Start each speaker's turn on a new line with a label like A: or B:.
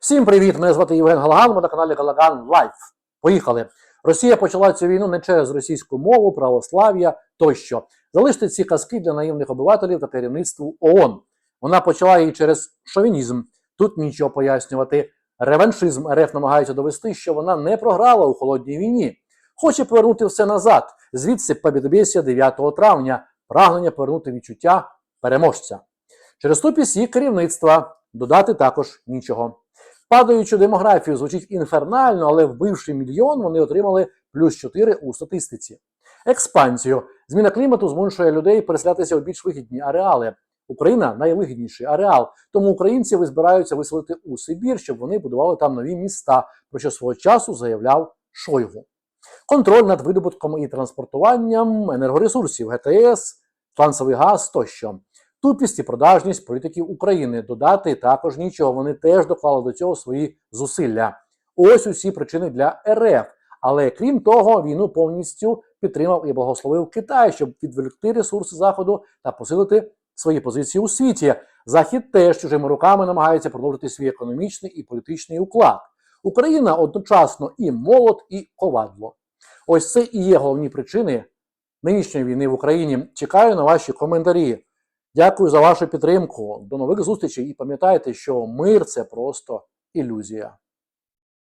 A: Всім привіт! Мене звати Євген Галаган, ви на каналі Галаган Лайф. Поїхали. Росія почала цю війну не через російську мову, православ'я тощо. Залиште ці казки для наївних обивателів та керівництву ООН. Вона почала її через шовінізм. Тут нічого пояснювати. Реваншизм РФ намагається довести, що вона не програла у холодній війні. Хоче повернути все назад. Звідси побідобєсія 9 травня, прагнення повернути відчуття переможця. Через тупість їх керівництва додати також нічого. Падаючу демографію звучить інфернально, але вбивши мільйон, вони отримали плюс 4 у статистиці. Експансію. Зміна клімату змушує людей переселятися у більш вигідні ареали. Україна найвигідніший ареал, тому українці збираються виселити у Сибір, щоб вони будували там нові міста, про що свого часу заявляв Шойгу. Контроль над видобутком і транспортуванням енергоресурсів, ГТС, сланцевий газ тощо. Тупість і продажність політиків України додати також нічого. Вони теж доклали до цього свої зусилля. Ось усі причини для РФ. Але крім того, війну повністю підтримав і благословив Китай, щоб відволікти ресурси Заходу та посилити свої позиції у світі. Захід теж чужими руками намагається продовжити свій економічний і політичний уклад. Україна одночасно і молот, і ковадло. Ось це і є головні причини нинішньої війни в Україні. Чекаю на ваші коментарі. Дякую за вашу підтримку. До нових зустрічей і пам'ятайте, що мир це просто ілюзія.